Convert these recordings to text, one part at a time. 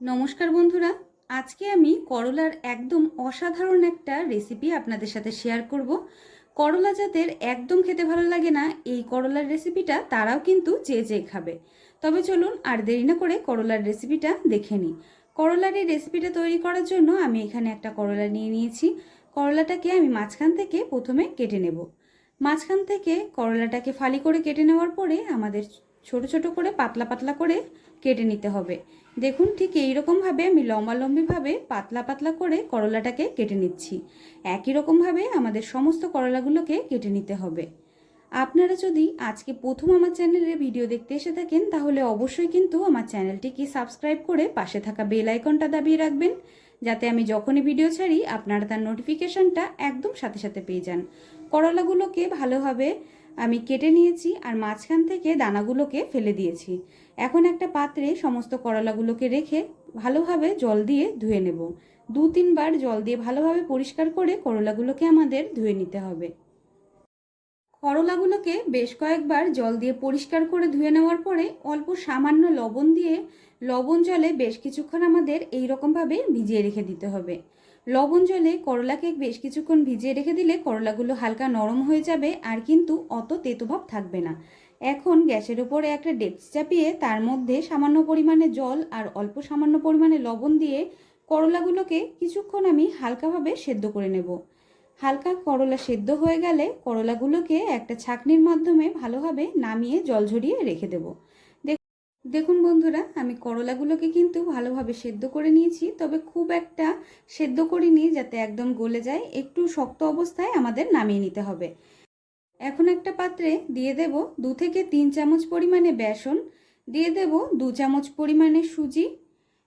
নমস্কার বন্ধুরা, আজকে আমি করলার একদম অসাধারণ একটা রেসিপি আপনাদের সাথে শেয়ার করব। করলা যাদের একদম খেতে ভালো লাগে না, এই করলার রেসিপিটা তারাও কিন্তু চেয়ে চেয়ে খাবে। তবে চলুন আর দেরি না করে করলার রেসিপিটা দেখে নিই। করলার এই রেসিপিটা তৈরি করার জন্য আমি এখানে একটা করলা নিয়ে নিয়েছি। করলাটাকে আমি মাঝখান থেকে প্রথমে কেটে নেব। মাঝখান থেকে করলাটাকে ফালি করে কেটে নেওয়ার পরে আমাদের ছোট ছোট করে পাতলা পাতলা করে কেটে নিতে হবে। দেখুন ঠিক এই রকমভাবে আমি লম্বালম্বিভাবে পাতলা পাতলা করে করলাটাকে কেটে নিচ্ছি। একই রকমভাবে আমাদের সমস্ত করলাগুলোকে কেটে নিতে হবে। আপনারা যদি আজকে প্রথম আমার চ্যানেলে ভিডিও দেখতে এসে থাকেন, তাহলে অবশ্যই কিন্তু আমার চ্যানেলটিকে সাবস্ক্রাইব করে পাশে থাকা বেল আইকনটা দাবিয়ে রাখবেন, যাতে আমি যখনই ভিডিও ছাড়ি আপনারা তার নোটিফিকেশনটা একদম সাথে সাথে পেয়ে যান। করলাগুলোকে ভালোভাবে আমি কেটে নিয়েছি আর মাঝখান থেকে দানাগুলোকে ফেলে দিয়েছি। এখন একটা পাত্রে সমস্ত করলাগুলোকে রেখে ভালোভাবে জল দিয়ে ধুয়ে নেব। দু তিনবার জল দিয়ে ভালোভাবে পরিষ্কার করে করলাগুলোকে আমাদের ধুয়ে নিতে হবে। করলাগুলোকে বেশ কয়েকবার জল দিয়ে পরিষ্কার করে ধুয়ে নেওয়ার পরে অল্প সামান্য লবণ দিয়ে লবণ জলে বেশ কিছুক্ষণ আমাদের এই রকমভাবে ভিজিয়ে রেখে দিতে হবে। লবণ জলে করলাকে বেশ কিছুক্ষণ ভিজিয়ে রেখে দিলে করলাগুলো হালকা নরম হয়ে যাবে আর কিন্তু অত তেতোভাব থাকবে না। এখন গ্যাসের উপরে একটা ডেকচি চাপিয়ে তার মধ্যে সামান্য পরিমাণে জল আর অল্প সামান্য পরিমাণে লবণ দিয়ে করলাগুলোকে কিছুক্ষণ আমি হালকাভাবে সেদ্ধ করে নেব। হালকা করলা সেদ্ধ হয়ে গেলে করলাগুলোকে একটা ছাঁকনির মাধ্যমে ভালোভাবে নামিয়ে জল ঝরিয়ে রেখে দেব। দেখুন বন্ধুরা, আমি করলাগুলোকে কিন্তু ভালোভাবে সেদ্ধ করে নিয়েছি, তবে খুব একটা সেদ্ধ করিনি যাতে একদম গলে যায়, একটু শক্ত অবস্থায় আমাদের নামিয়ে নিতে হবে। এখন একটা পাত্রে দিয়ে দেব দু থেকে তিন চামচ পরিমাণে বেসন, দিয়ে দেব দু চামচ পরিমাণে সুজি,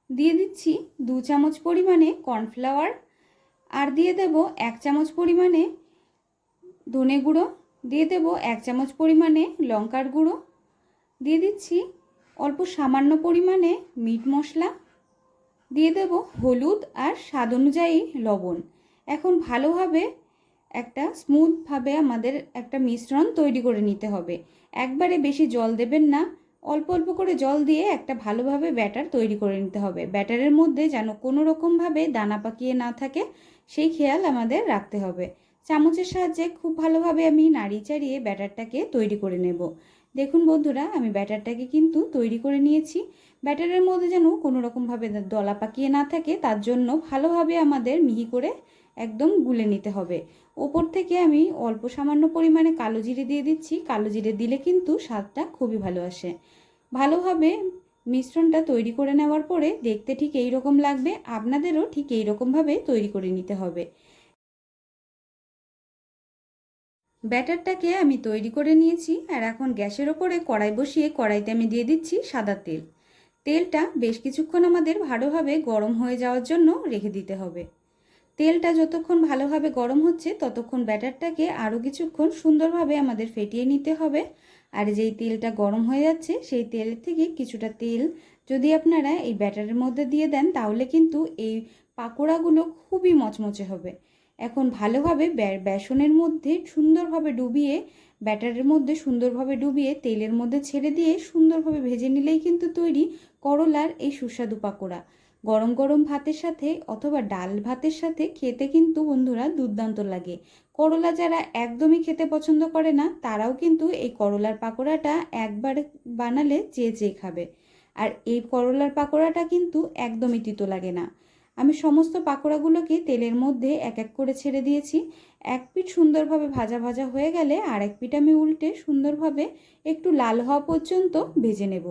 দিয়ে দিচ্ছি দু চামচ পরিমাণে কর্নফ্লাওয়ার, আর দিয়ে দেব এক চামচ পরিমাণে ধনে গুঁড়ো দিয়ে দেব এক চামচ পরিমাণে লঙ্কার গুঁড়ো, দিয়ে দিচ্ছি অল্প সামান্য পরিমাণে মিট মশলা দিয়ে দেব, হলুদ আর স্বাদ অনুযায়ী লবণ। এখন ভালোভাবে একটা স্মুথভাবে আমাদের একটা মিশ্রণ তৈরি করে নিতে হবে। একবারে বেশি জল দেবেন না, অল্প অল্প করে জল দিয়ে একটা ভালোভাবে ব্যাটার তৈরি করে নিতে হবে। ব্যাটারের মধ্যে যেন কোনো রকমভাবে দানা পাকিয়ে না থাকে, সেই খেয়াল আমাদের রাখতে হবে। চামচের সাহায্যে খুব ভালোভাবে আমি নাড়ি চাড়িয়ে ব্যাটারটাকে তৈরি করে নেব। দেখুন বন্ধুরা, আমি ব্যাটারটাকে কিন্তু তৈরি করে নিয়েছি। ব্যাটারের মধ্যে যেন কোনো রকমভাবে দলা পাকিয়ে না থাকে, তার জন্য ভালোভাবে আমাদের মিহি করে একদম গুলে নিতে হবে। ওপর থেকে আমি অল্প সামান্য পরিমাণে কালো জিরে দিয়ে দিচ্ছি। কালো জিরে দিলে কিন্তু স্বাদটা খুবই ভালো আসে। ভালোভাবে মিশ্রণটা তৈরি করে নেওয়ার পরে দেখতে ঠিক এই রকম লাগবে, আপনাদেরও ঠিক এই রকমভাবে তৈরি করে নিতে হবে। ব্যাটারটাকে আমি তৈরি করে নিয়েছি আর এখন গ্যাসের ওপরে কড়াই বসিয়ে কড়াইতে আমি দিয়ে দিচ্ছি সাদা তেল। তেলটা বেশ কিছুক্ষণ আমাদের ভালোভাবে গরম হয়ে যাওয়ার জন্য রেখে দিতে হবে। তেলটা যতক্ষণ ভালোভাবে গরম হচ্ছে, ততক্ষণ ব্যাটারটাকে আরও কিছুক্ষণ সুন্দরভাবে আমাদের ফেটিয়ে নিতে হবে। আর যেই তেলটা গরম হয়ে যাচ্ছে, সেই তেল থেকে কিছুটা তেল যদি আপনারা এই ব্যাটারের মধ্যে দিয়ে দেন, তাহলে কিন্তু এই পাকোড়াগুলো খুবই মচমচে হবে। এখন ভালোভাবে বেসনের মধ্যে সুন্দরভাবে ডুবিয়ে, ব্যাটারের মধ্যে সুন্দরভাবে ডুবিয়ে, তেলের মধ্যে ছেড়ে দিয়ে সুন্দরভাবে ভেজে নিলেই কিন্তু তৈরি করলার এই সুস্বাদু পাকোড়া। গরম গরম ভাতের সাথে অথবা ডাল ভাতের সাথে খেতে কিন্তু বন্ধুরা দুর্দান্ত লাগে। করলা যারা একদমই খেতে পছন্দ করে না, তারাও কিন্তু এই করলার পাকোড়াটা একবার বানালে চেয়ে চেয়ে খাবে। আর এই করলার পাকোড়াটা কিন্তু একদমই তিতো লাগে না। আমি সমস্ত পাকোড়াগুলোকে তেলের মধ্যে এক এক করে ছেড়ে দিয়েছি। এক পিঠ সুন্দরভাবে ভাজা ভাজা হয়ে গেলে আর এক পিঠ আমি উল্টে সুন্দরভাবে একটু লাল হওয়া পর্যন্ত ভেজে নেব।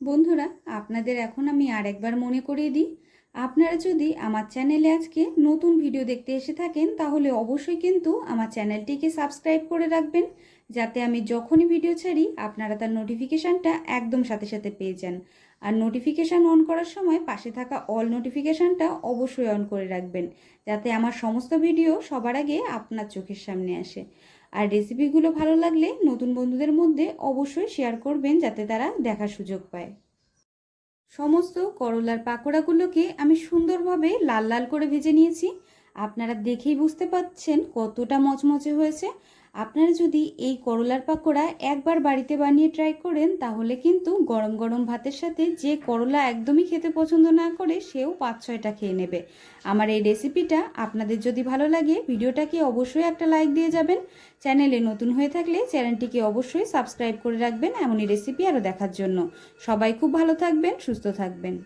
বন্ধুরা, আপনাদের এখন আমি আর একবার মনে করিয়ে দিই। আপনারা যদি আমার চ্যানেলে আজকে নতুন ভিডিও দেখতে এসে থাকেন, তাহলে অবশ্যই কিন্তু আমার চ্যানেলটিকে সাবস্ক্রাইব করে রাখবেন। যাতে আমি যখনই ভিডিও ছাড়ি, আপনারা তার নোটিফিকেশানটা একদম সাথে সাথে পেয়ে যান। আর নোটিফিকেশান অন করার সময় পাশে থাকা অল নোটিফিকেশানটা অবশ্যই অন করে রাখবেন, যাতে আমার সমস্ত ভিডিও সবার আগে আপনার চোখের সামনে আসে। আর রেসিপিগুলো ভালো লাগলে নতুন বন্ধুদের মধ্যে অবশ্যই শেয়ার করবেন, যাতে তারা দেখার সুযোগ পায়। সমস্ত করলার পাকোড়াগুলোকে আমি সুন্দরভাবে লাল লাল করে ভেজে নিয়েছি। আপনারা দেখেই বুঝতে পাচ্ছেন কতটা মচমচে হয়েছে। আপনারা যদি এই করলার পাকোড়া একবার বাড়িতে বানিয়ে ট্রাই করেন, তাহলে কিন্তু গরম গরম ভাতের সাথে যে করলা একদমই খেতে পছন্দ না করে, সেও পাঁচ ছয়টা খেয়ে নেবে। আমার এই রেসিপিটা আপনাদের যদি ভালো লাগে, ভিডিওটাকে অবশ্যই একটা লাইক দিয়ে যাবেন। চ্যানেলে নতুন হয়ে থাকলে চ্যানেলটিকে অবশ্যই সাবস্ক্রাইব করে রাখবেন, এমনই রেসিপি আরও দেখার জন্য। সবাই খুব ভালো থাকবেন, সুস্থ থাকবেন।